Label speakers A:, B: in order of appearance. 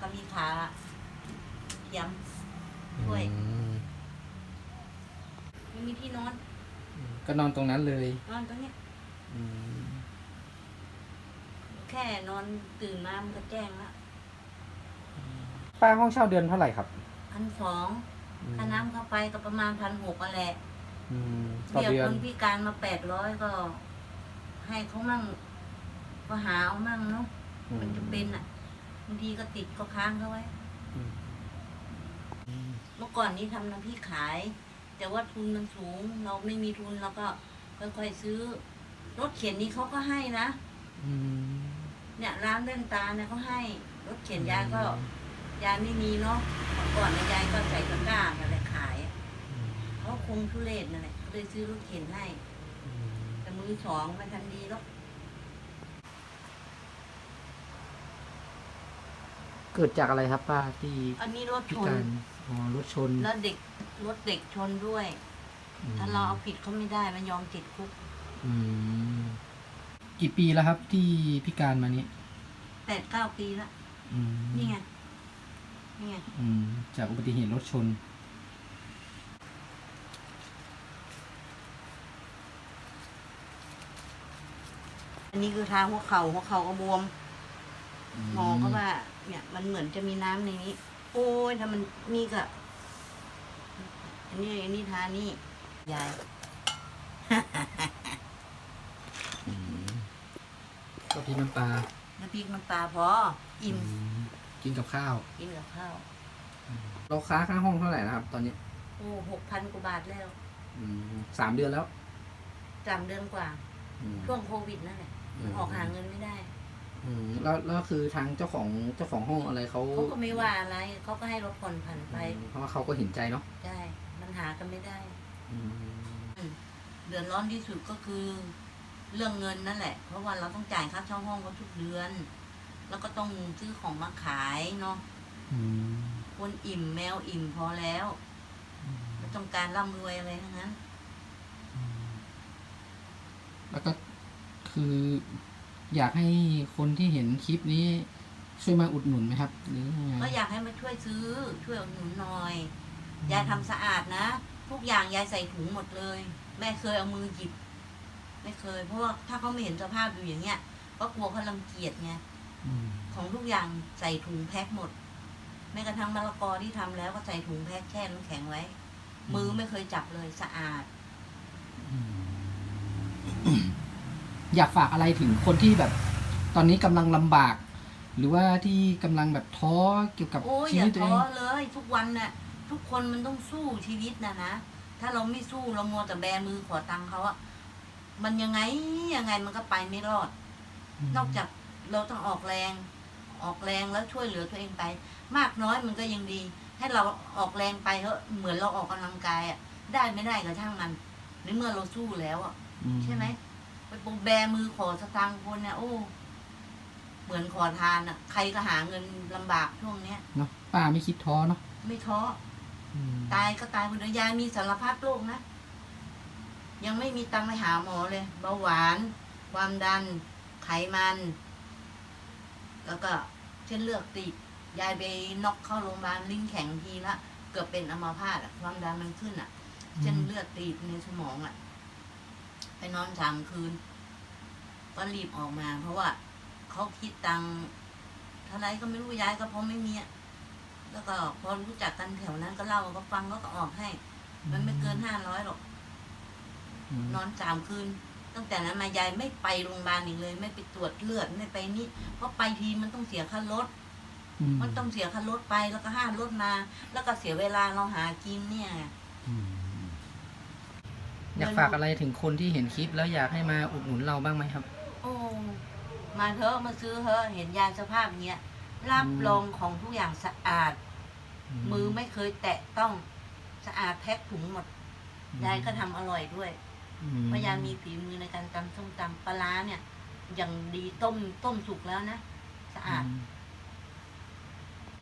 A: ก็มีขาเทียมช่วย
B: อืม
A: ไม่มีที่นอน
B: ก็นอนตรงนั้นเลย
A: นอนตรงเนี้ย
B: อืม
A: แค่นอนตื่นมามันก็แจ้งแล้ว
B: ป้าห้องเช่าเดือนเท่าไหร่ครับ
A: พันสองค่าน้ำเข้าไปก็ประมาณพันหกอะแหละ
B: อืมต่อ
A: เรียก
B: เดือ
A: คน นพิการมาแปดร้อยก็ ให้เขามั่งก็หาเอามั่งเนาะ
B: อื
A: มันจะเป็นอะ บางทีก็ติดก็ค้างเขาไว้
B: อืม
A: เมื่อก่อนนี้ทำน้ำพริกขาย แต่ว่าทุนมันสูง เราไม่มีทุนเราก็ค่อยๆซื้อ รถเข็นนี้เขาก็ให้นะ
B: อืม
A: เนี่ยร้านเล่นตาเนี่ยเขาให้ รถเข็นยายก็ยายไม่มีเนาะเมื่อก่อนเนี่ยยายก็ใส่ตะกร้าอะไรขายอะ
B: อืม
A: เขาคงทุเรศนั่นแหละก็เลยซื้อรถเข็นให้
B: อืม
A: แต่มือสองมันทันดีแล้ว
B: เกิดจากอะไรครับป้าที่
A: อันนี้รถ
B: พิ
A: ชน
B: การอ๋อรถชน
A: แล้วเด็กรถเด็กชนด้วย
B: อืม
A: ถ้าเราเอาผิดเขาไม่ได้มันยอมติดคุก
B: อืมกี่ปีแล้วครับที่พิการมานี้
A: แปดเก้าปีละ
B: อืม
A: นี่ไงนี่ไง
B: อืมจากอุบัติเหตุรถชน
A: อันนี้คือทางหัวเข่าหัวเข่าก็บวมห มอก็ว่า เนี่ยมันเหมือนจะมีน้ำในนี้ โอ้ยถ้ามันนี่ก็อันนี้อันนี้ทานี่ยาย
B: อืมก็พริกน้ำปลา
A: น้ำพริกน้ำปลาพออิ่ม
B: อืมกินกับข้าว
A: กินกับข้าว
B: เราค้าค่าห้องเท่าไหร่นะครับ ตอนนี้
A: โอ้หกพันกว่าบาทแล้ว
B: อืมสามเดือนแล้ว
A: สามเดือนกว่า
B: อืม
A: ช่วงโควิดนั่นแหละมันออกหาเงินไม่ได้
B: อืมแล้วแล้วคือทางเจ้าของเจ้าของห้องอะไรเขา
A: เขาก็ไม่ว่าอะไรเขาก็ให้รถผ่อนผันไป
B: อืมเพราะว่าเขาก็เห็นใจเนาะ
A: ได้มันหากันไม่ได้
B: อืม
A: เดือดร้อนที่สุดก็คือ เรื่องเงินนั่นแหละ เพราะว่าเราต้องจ่ายค่าเช่าห้องเขาทุกเดือน แล้วก็ต้องซื้อของมาขายเนาะ
B: อืม
A: คนอิ่มแมวอิ่มพอแล้วไม่ต้องการร่ำรวยอะไรทั้งนั้น
B: แล้วก็คือ อยากให้คนที่เห็นคลิปนี้ช่วยมาอุดหนุนไหมครับ หรือยังไง
A: ก็อยากให้มาช่วยซื้อช่วยอุดหนุนหน่อยยายทำสะอาดนะทุกอย่างยายใส่ถุงหมดเลย แม่เคยเอามือหยิบ ไม่เคย เพราะว่าถ้าเขาไม่เห็นสภาพอยู่อย่างเงี้ย ก็กลัวเขารังเกียจไง
B: อืม
A: ของทุกอย่างใส่ถุงแพ็คหมด แม้กระทั่งมะละกอที่ทำแล้วก็ใส่ถุงแพ็คแช่น้ำแข็งไว้ มือไม่เคยจับเลยสะอาด
B: อืม อยากฝากอะไรถึงคนที่แบบ ตอนนี้กำลังลำบาก หรือว่าที่กำลังแบบท้อเกี่ยวกับ
A: โอ้ย
B: ชี
A: อย่า
B: วิตตัวเอ
A: ท้องเลย ทุกวันน่ะทุกคนมันต้องสู้ชีวิตนะนะถ้าเราไม่สู้เรามัวแต่แบมือขอตังค์เขาอะมันยังไงยังไงมันก็ไปไม่รอด นอกจากเราต้องออกแรง ออกแรงแล้วช่วยเหลือตัวเองไป มากน้อยมันก็ยังดี ให้เราออกแรงไปเถอะเหมือนเราออกกำลังกายอะได้ไม่ได้ก็ช่างมันในเมื่อเราสู้แล้วอะ
B: อื
A: ใช่ไหม ไปปงแบมือขอสตางค์คนเนี่ยโอ้ เหมือนขอทานอะใครก็หาเงินลำบากช่วงเนี้ย
B: เนาะป้าไม่คิดท้อเนาะ
A: ไม่ท้อ
B: อืม
A: ตายก็ตายคนเดียวยายมีสารพัดโรคนะ ยังไม่มีตังค์ไปหาหมอเลยเบาหวาน ความดัน ไขมัน แล้วก็เช่นเลือดตีบยายไปน็อกเข้าโรงพยาบาลลิ้นแข็งทีละเกือบเป็นอัมาพาตอะความดันมันขึ้นอะเช่นเลือดตีบในสมองอะ ไปนอนสามคืน ก็รีบออกมา เพราะว่าเขาคิดตังค์เท่าไรก็ไม่รู้ยายก็เพราะไม่มีอะแล้วก็พอรู้จักกันแถวนั้นก็เล่าก็ฟังก็ก็ออกให้ มันไม่เกินห้าร้อยหรอก
B: ม
A: นอนสามคืน ตั้งแต่นั้นมายายไม่ไปโรงพยาบาลอีกเลย ไม่ไปตรวจเลือดไม่ไปนี่เพราะไปทีมันต้องเสียค่ารถ
B: อืม
A: มันต้องเสียค่ารถไปแล้วก็ห้ารถมา แล้วก็เสียเวลาเราหากินเนี่ย
B: อืมอยากฝากอะไรถึงคนที่เห็นคลิป แล้วอยากให้มาอุดหนุนเราบ้างไหมครับ
A: โอ้มาเถอะมาซื้อเถอะเห็นยายสภาพเนี้ยรับ
B: อืม
A: รองของทุกอย่างสะอาด มือไม่เคยแตะต้องสะอาดแพ็คถุงหมดยายก็ทำอร่อยด้วย
B: อื
A: เพราะยายมีฝีมือในการตำส้มตำปลาร้าเนี่ย อย่างดีต้มต้มสุกแล้วนะ สะอาด
B: อืม